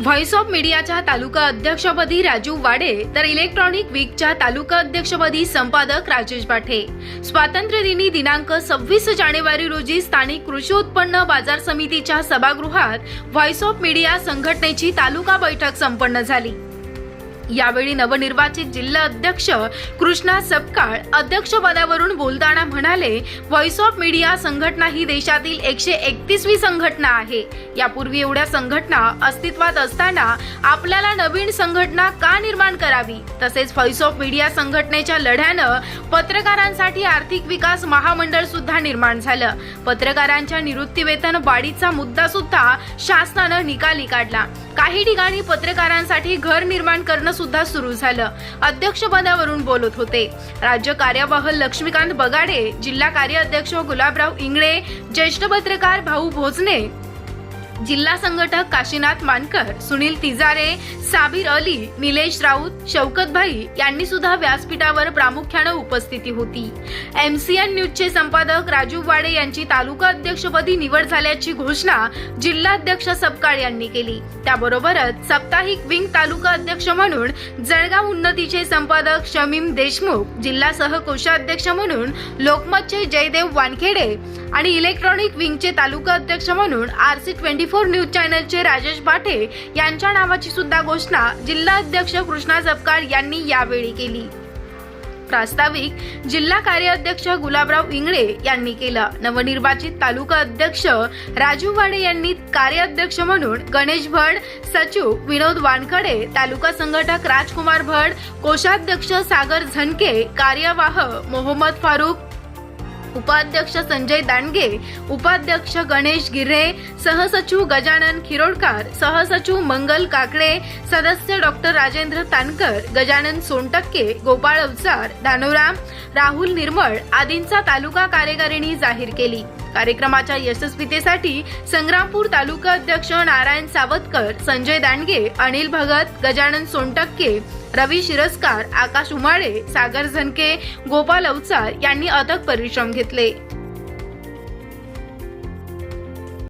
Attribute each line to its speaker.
Speaker 1: Voice of मीडियाच्या तालुका अध्यक्षपदी राजू वाडे तर इलेक्ट्रॉनिक वीकच्या तालुका अध्यक्षपदी संपादक राजेश बाठे. स्वातंत्र्य दिनी दिनांक सव्वीस जानेवारी रोजी स्थानिक कृषी उत्पन्न बाजार समितीच्या सभागृहात व्हॉइस ऑफ मीडिया संघटनेची तालुका बैठक संपन्न झाली. यावेळी नवनिर्वाचित जिल्हा अध्यक्ष कृष्णा सपकाळ अध्यक्षपदावरून बोलताना म्हणाले व्हॉइस ऑफ मीडिया संघटना ही देशातील एकशे एकतीसवी संघटना आहे. यापूर्वी एवढ्या संघटना अस्तित्वात असताना आपल्याला नवीन संघटना का निर्माण करावी? तसेच व्हॉइस ऑफ मीडिया संघटनेच्या लढ्यानं पत्रकारांसाठी आर्थिक विकास महामंडळ सुद्धा निर्माण झालं. पत्रकारांच्या निवृत्तीवेतन वाढीचा मुद्दा सुद्धा शासनानं निकाली काढला. काही ठिकाणी पत्रकारांसाठी घर निर्माण करणं सुद्धा सुरू झालं. अध्यक्षपदावरून बोलत होते. राज्य कार्यवाह लक्ष्मीकांत बगाडे जिल्हा कार्याध्यक्ष गुलाबराव इंगळे ज्येष्ठ पत्रकार भाऊ भोजने जिल्हा संघटक काशीनाथ मानकर सुनील तिजारे साबीर अली निलेश राऊत शौकत भाई यांनी सुद्धा व्यासपीठावर प्रामुख्यानं उपस्थिती होती. एमसीएन न्यूजचे संपादक राजू वाडे यांची तालुका अध्यक्षपदी निवड झाल्याची घोषणा जिल्हाध्यक्ष सपकाळ यांनी केली. त्याबरोबरच साप्ताहिक विंग तालुका अध्यक्ष म्हणून जळगाव उन्नतीचे संपादक शमीम देशमुख जिल्हा सहकोषाध्यक्ष म्हणून लोकमतचे जयदेव वानखेडे आणि इलेक्ट्रॉनिक विंगचे तालुका अध्यक्ष म्हणून R C twenty four news चॅनलचे Rajesh Bathe यांच्या नावाची सुद्धा घोषणा जिल्हा अध्यक्ष कृष्णा जपकाळ यांनी यावेळी केली. प्रास्ताविक जिल्हा कार्याध्यक्ष गुलाबराव इंगळे यांनी केलं. नवनिर्वाचित तालुका अध्यक्ष राजू वाडे यांनी कार्याध्यक्ष म्हणून गणेश भड सचिव विनोद वानखडे तालुका संघटक राजकुमार भड कोषाध्यक्ष सागर झनके कार्यवाह मोहम्मद फारूक उपाध्यक्ष संजय दांडगे उपाध्यक्ष गणेश गिरे सहसचिव गजानन खिरोडकर सहसचिव मंगल काकडे सदस्य डॉक्टर राजेंद्र तानकर गजानन सोनटक्के गोपाळ अवचार धानोराम राहुल निर्मळ आदींचा तालुका कार्यकारिणी जाहीर केली. कार्यक्रमाच्या यशस्वीतेसाठी संग्रामपूर तालुका अध्यक्ष नारायण सावतकर संजय दांडगे अनिल भगत गजानन सोनटक्के रवी शिरस्कार आकाश उमाळे सागर झनके गोपाल अवचार यांनी अथक परिश्रम घेतले.